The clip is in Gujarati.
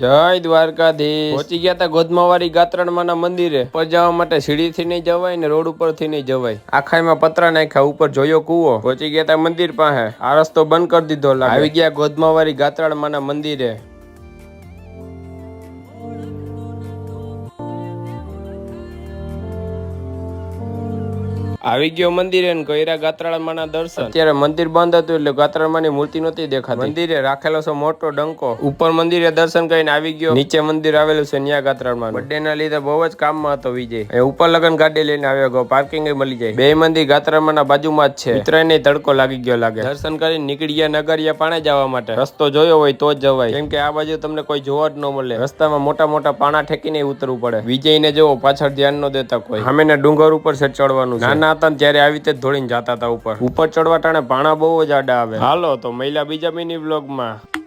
જય દ્વારકાધીશ. પહોંચી ગયા તા ગોધમાવાડી ગાત્રણમાં ના મંદિરે. ઉપર જવા માટે સીડી થી નહીં જવાય ને રોડ ઉપરથી નહીં જવાય. આખાઈમાં પતરા નાખ્યા ઉપર જોયો કૂવો. પહોંચી ગયા તા મંદિર પાસે. આ રસ્તો બંધ કરી દીધો. આવી ગયા ગોધમાવાડી ગાત્રણમાં ના મંદિરે. આવી ગયો મંદિરે ને કઈરા ગાત્રાળામાંના દર્શન. અત્યારે મંદિર બંધ હતું એટલે ગાત્રાળામાંની મૂર્તિ નહોતી દેખાતી. મંદિરે રાખેલો છે મોટો ડંકો. ઉપર મંદિરે દર્શન કરીને આવી ગયો. નીચે મંદિર આવેલું છે ન્યા ગાત્રાળમાં બર્થડે ના લીધે બહુ જ કામમાં હતો વિજય. એ ઉપર લગન ગાડી લઈને આવ્યો ગયો. પાર્કિંગ મળી જાય. બે મંદિર ગાત્રાળામાંના બાજુમાં જ છે. મિત્ર તડકો લાગી ગયો લાગે. દર્શન કરીને નીકળી ગયા નગરિયા પાણે જવા માટે. રસ્તો જોયો હોય તો જ જવાય. કેમ કે આ બાજુ તમને કોઈ જોવા જ ન મળે. રસ્તામાં મોટા મોટા પાણા ઠેકીને ઉતરવું પડે. વિજયને જોવો પાછળ ધ્યાન ન દેતા કોઈ. સામે ડુંગર ઉપર છે ચડવાનું છે. નાના હતા ત્યારે આવી રીતે ધોળીને જતા હતા ઉપર. ઉપર ચડવા ટાણે પાણા બહુ જ આડા આવે. હાલો, તો મહિલા બીજા મિની બ્લોગમાં